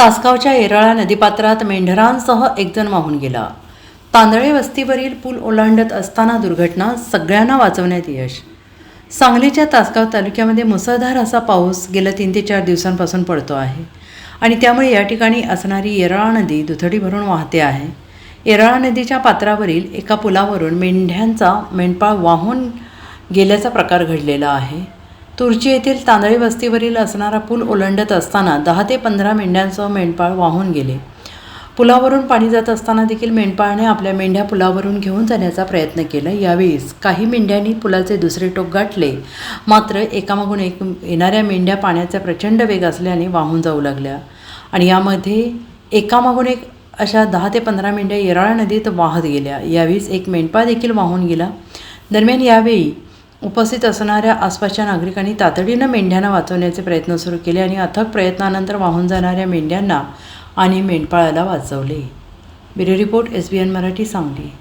तासगावच्या येरळा नदीपात्रात मेंढरांसह एकजण वाहून गेला. तांदळे वस्तीवरील पूल ओलांडत असताना दुर्घटना सगळ्यांना वाचवण्यात यश. सांगलीच्या तासगाव तालुक्यामध्ये मुसळधार असा पाऊस गेल्या तीन ते चार दिवसांपासून पडतो आहे आणि त्यामुळे या ठिकाणी असणारी येरळा नदी दुथडी भरून वाहते आहे. येरळा नदीच्या पात्रावरील एका पुलावरून मेंढ्यांचा मेंढपाळ वाहून गेल्याचा प्रकार घडलेला आहे. तुर्ची येथील तांदळी वस्तीवरील असणारा पूल ओलांडत असताना दहा ते पंधरा मेंढ्यांसह मेंढपाळ वाहून गेले. पुलावरून पाणी जात असताना देखील मेंढपाळने आपल्या मेंढ्या पुलावरून घेऊन जाण्याचा प्रयत्न केला. यावेळेस काही मेंढ्यांनी पुलाचे दुसरे टोक गाठले. मात्र एकामागून एक येणाऱ्या मेंढ्या पाण्याचा प्रचंड वेग असल्याने वाहून जाऊ लागल्या आणि यामध्ये एकामागून एक अशा दहा ते पंधरा मेंढ्या येराळा नदीत वाहत गेल्या. यावेळेस एक मेंढपाळ देखील वाहून गेला. दरम्यान यावेळी उपस्थित असणाऱ्या आसपासच्या नागरिकांनी तातडीनं मेंढ्यांना वाचवण्याचे प्रयत्न सुरू केले आणि अथक प्रयत्नानंतर वाहून जाणाऱ्या मेंढ्यांना आणि मेंढपाळाला वाचवले. Bureau report S B N Marathi Sangli.